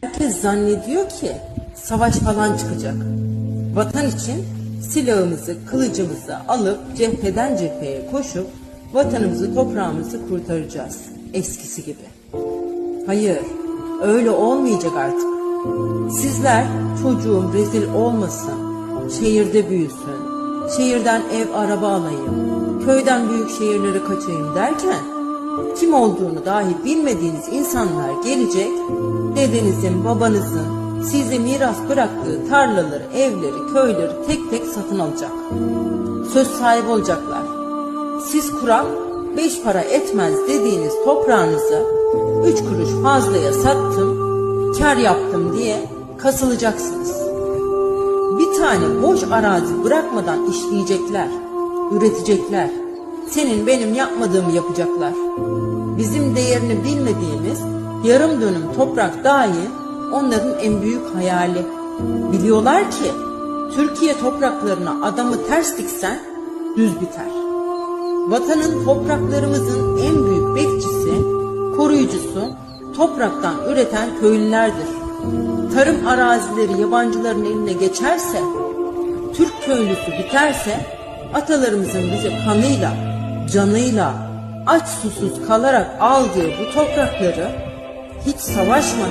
Herkes zannediyor ki savaş falan çıkacak. Vatan için silahımızı, kılıcımızı alıp cepheden cepheye koşup vatanımızı, toprağımızı kurtaracağız. Eskisi gibi. Hayır, öyle olmayacak artık. Sizler çocuğum rezil olmasın, şehirde büyüsün, şehirden ev araba alayım, köyden büyük şehirlere kaçayım derken kim olduğunu dahi bilmediğiniz insanlar gelecek, dedenizin, babanızın size miras bıraktığı tarlaları, evleri, köyleri tek tek satın alacak. Söz sahibi olacaklar. Siz kurak, beş para etmez dediğiniz toprağınızı üç kuruş fazlaya sattım, kar yaptım diye kasılacaksınız. Bir tane boş arazi bırakmadan işleyecekler, üretecekler. Senin benim yapmadığımı yapacaklar. Bizim değerini bilmediğimiz yarım dönüm toprak dahi onların en büyük hayali. Biliyorlar ki Türkiye topraklarına adamı ters diksen düz biter. Vatanın topraklarımızın en büyük bekçisi, koruyucusu, topraktan üreten köylülerdir. Tarım arazileri yabancıların eline geçerse, Türk köylüsü biterse, atalarımızın bize kanıyla, canıyla, aç susuz kalarak aldığı bu toprakları hiç savaşmadan